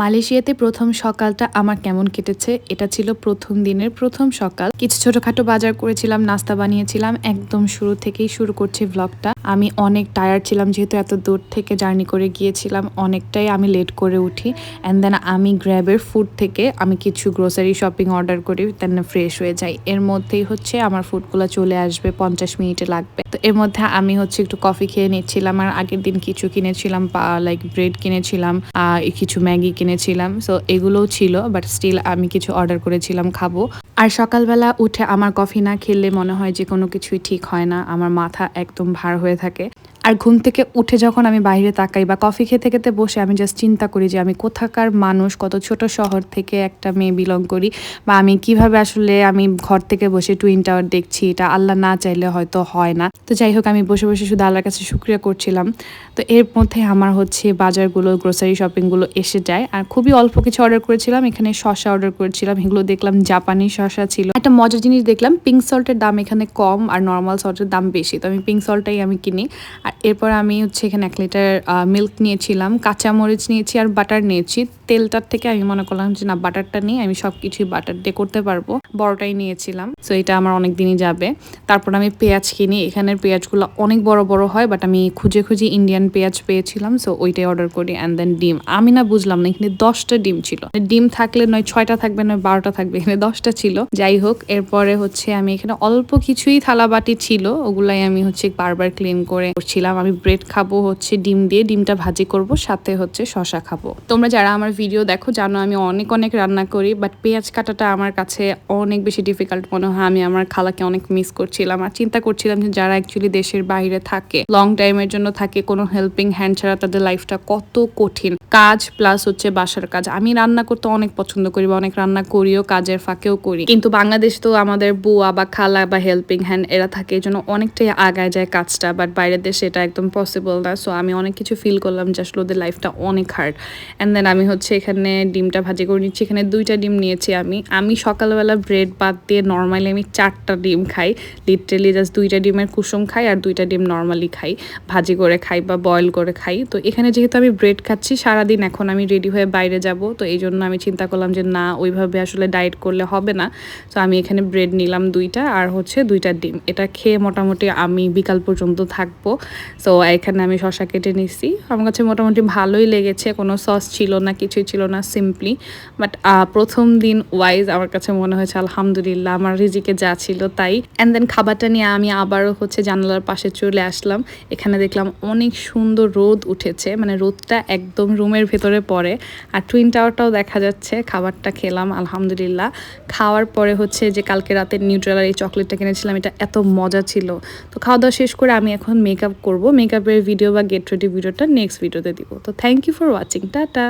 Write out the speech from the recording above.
মালয়েশিয়াতে প্রথম সকালটা আমার কেমন কেটেছে, এটা ছিল প্রথম দিনের প্রথম সকাল। কিছু ছোটখাটো বাজার করেছিলাম, নাস্তা বানিয়েছিলাম, একদম শুরু থেকেই শুরু করছি ব্লগটা আমি অনেক টায়ার্ড ছিলাম, যেহেতু এত দূর থেকে জার্নি করে গিয়েছিলাম, অনেকটাই আমি লেট করে উঠি। অ্যান্ড দেন আমি গ্র্যাবের ফুড থেকে আমি কিছু গ্রোসারি শপিং অর্ডার করি দেন ফ্রেশ হয়ে যাই। এর মধ্যেই হচ্ছে আমার ফুডগুলো চলে আসবে, পঞ্চাশ মিনিটে লাগবে। তো এর মধ্যে আমি হচ্ছে একটু কফি খেয়ে নিচ্ছিলাম, আর আগের দিন কিছু কিনেছিলাম লাইক ব্রেড কিনেছিলাম কিছু ম্যাগি কিনেছিলাম। সো এগুলোও ছিল বাট স্টিল আমি কিছু অর্ডার করেছিলাম খাব। আর সকালবেলা উঠে আমার কফি না খেললে মনে হয় যে কোনো কিছুই ঠিক হয় না। আমার মাথা একদম ভার হয়ে থাকে। আর ঘুম থেকে উঠে যখন আমি বাইরে তাকাই বা কফি খেতে খেতে বসে, আমি জাস্ট চিন্তা করি যে আমি কোথাকার মানুষ, কত ছোট শহর থেকে একটা মেয়ে বিলং করি বা আমি কীভাবে আসলে আমি ঘর থেকে বসে টুইন টাওয়ার দেখছি, এটা আল্লাহ না চাইলে হয়তো হয় না। তো যাই হোক, আমি বসে বসে শুধু আল্লাহর কাছে শুক্রিয়া করছিলাম। তো এর মধ্যে আমার হচ্ছে বাজারগুলো গ্রোসারি শপিংগুলো এসে যায়। আর খুবই অল্প কিছু অর্ডার করেছিলাম, এখানে শসা অর্ডার করেছিলাম, এগুলো দেখলাম জাপানি শসা ছিল। একটা মজার জিনিস দেখলাম পিঙ্ক সল্টের দাম এখানে কম আর নর্মাল সল্টের দাম বেশি। তো আমি পিঙ্ক সল্টটাই আমি কিনি। আর এরপর আমি হচ্ছে এখানে এক লিটার মিল্ক নিয়েছিলাম, কাঁচামরিচ নিয়েছি আর বাটার নিয়েছি। তেলটার থেকে আমি মনে করলাম যে না বাটারটা নিয়ে আমি সব কিছুই বাটার দিয়ে করতে পারব। বড়টাই নিয়েছিলাম সো এটা আমার অনেক দিনই যাবে। তারপর আমি পেঁয়াজ কিনি, এখানের পেঁয়াজগুলো অনেক বড় বড় হয় বাট আমি খুঁজে খুঁজে ইন্ডিয়ান পেঁয়াজ পেয়েছিলাম সো ওইটাই অর্ডার করি অ্যান্ড দেন ডিম। আমি না বুঝলাম না, এখানে দশটা ডিম ছিল। ডিম থাকলে নয়, ছয়টা থাকবে, নয়, বারোটা থাকবে, এখানে দশটা ছিল। যাই হোক, এরপরে হচ্ছে আমি এখানে অল্প কিছুই থালা বাটি ছিল, ওগুলাই আমি হচ্ছে বারবার ক্লিন করে করছিলাম। আমি ব্রেড খাব, হচ্ছে ডিম দিয়ে ডিমটা ভাজি করব, সাথে হচ্ছে শশা খাব। তোমরা যারা আমার ভিডিও দেখো, জানো আমি অনেক অনেক রান্না করি বাট পেঁয়াজ কাটাটা আমার কাছে অনেক বেশি ডিফিকাল্ট মনে হয়। আমি আমার খালাকে অনেক মিস করছিলাম আর চিন্তা করছিলাম যে যারা অ্যাকচুয়ালি দেশের বাইরে থাকে লং টাইমের জন্য থাকে, কোনো হেল্পিং হ্যান্ড ছাড়া তাদের লাইফটা কত কঠিন। কাজ প্লাস হচ্ছে বাসার কাজ। আমি রান্না করতে অনেক পছন্দ করি বা অনেক রান্না করিও, কাজের ফাঁকেও করি। কিন্তু বাংলাদেশ তো আমাদের বুয়া বা খালা বা হেল্পিং হ্যান্ড এরা থাকে এই জন্য অনেকটাই আগায় যায় কাজটা বাট বাইরের দেশে এটা একদম পসিবল না। সো আমি অনেক কিছু ফিল করলাম যে আসলে ওদের লাইফটা অনেক হার্ড অ্যান্ড দেন আমি হচ্ছে এখানে ডিমটা ভাজি করে নিচ্ছি। এখানে দুইটা ডিম নিয়েছি আমি। আমি সকালবেলা ব্রেড বাদ দিয়ে নর্মালি আমি চারটা ডিম খাই। লিটারেলি জাস্ট দুইটা ডিমের কুসুম খাই আর দুইটা ডিম নর্মালি খাই। ভাজি করে খাই বা বয়েল করে খাই। তো এখানে যেহেতু আমি ব্রেড খাচ্ছি, সারাদিন এখন আমি রেডি হয়ে বাইরে যাব। তো এই জন্য আমি চিন্তা করলাম যে না, ওইভাবে আসলে ডায়েট করলে হবে না। তো আমি এখানে ব্রেড নিলাম দুইটা আর হচ্ছে দুইটা ডিম। এটা খেয়ে মোটামুটি আমি বিকাল পর্যন্ত থাকব। সো এখানে আমি শশা কেটে নিচ্ছি আমার কাছে মোটামুটি ভালোই লেগেছে। কোনো সস ছিল না, কিছুই ছিল না সিম্পলি বাট প্রথম দিন ওয়াইজ আমার কাছে মনে হয়েছে, আলহামদুলিল্লাহ, আমার রিজিকে যা ছিল তাই। অ্যান্ড দেন খাবারটা নিয়ে আমি আবারও হচ্ছে জানালার পাশে চলে আসলাম। এখানে দেখলাম অনেক সুন্দর রোদ উঠেছে। মানে রোদটা একদম রুমের ভেতরে পড়ে। আর টুইন টাওয়ারটাও দেখা যাচ্ছে, খাবারটা খেলাম, আলহামদুলিল্লাহ। খাওয়ার পরে হচ্ছে যে কালকে রাতের নিউট্রেলার এই চকলেটটা কিনেছিলাম, এটা এত মজা ছিল। তো খাওয়া দাওয়া শেষ করে আমি এখন মেকআপ করব মেকআপের ভিডিও বা গেট রেডি ভিডিওটা নেক্সট ভিডিওতে দিব। তো thank you for watching tata.